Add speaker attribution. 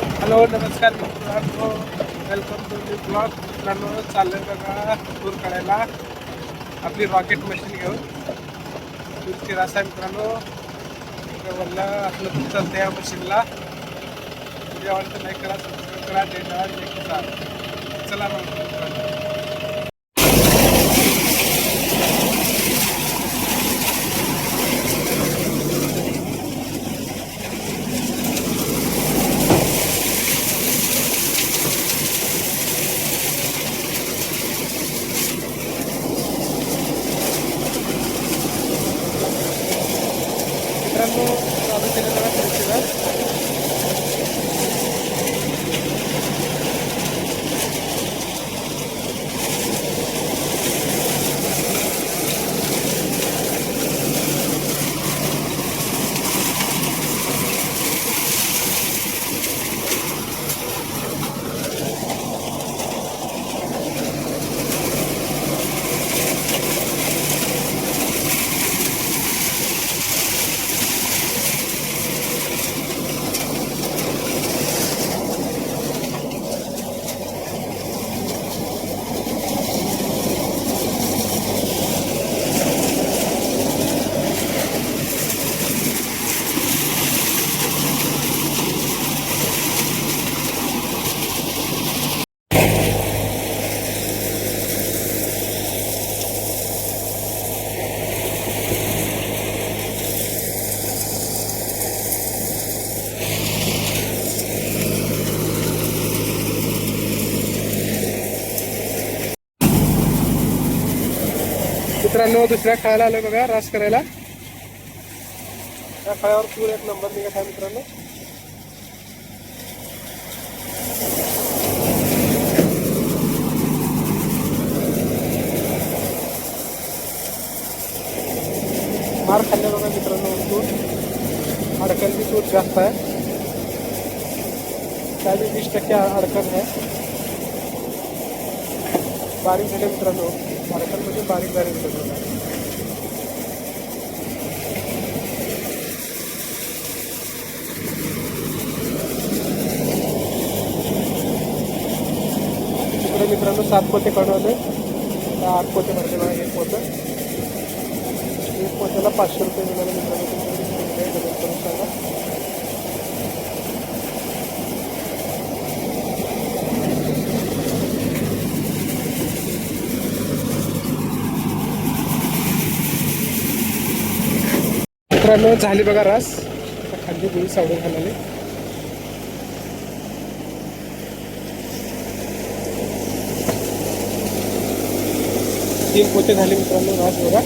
Speaker 1: Hello नमस्कार मित्रांनो. Welcome to new blog मित्रांनो चाललं बघा दूर काढायला. आपली रॉकेट मशीन घेऊन. टूरची रासा मित्रांनो. म्हणलं आपलं खूप चालतं या मशीनला व्हिडिओ आवडतं लाईक करा सबस्क्राईब करा धन्यवाद चला मग. मित्रांनो मित्रांनो चालू मित्रांनो दुसऱ्या खायला आलोय बघा रास करायला एक नंबर निघत आहे मित्रांनो मार खाल्ले बघा मित्रांनो तूर अडकणची तूर जास्त आहे त्याची वीस टक्के अडकण आहे बारीक झाले मार्केटमध्ये बारीक बारीक सगळं तिकडे मित्रांनो सात पोते काढवले. त्या आठ पोते भरले बघा एक पोतं. एक पोत्याला पाचशे रुपये मिळाले मित्रांनो. करून सांगा मित्रांनो झाली बघा रास. खाल्ली खाली गुळी सावडून खाल्ली तीन पोते झाले मित्रांनो रास बघा.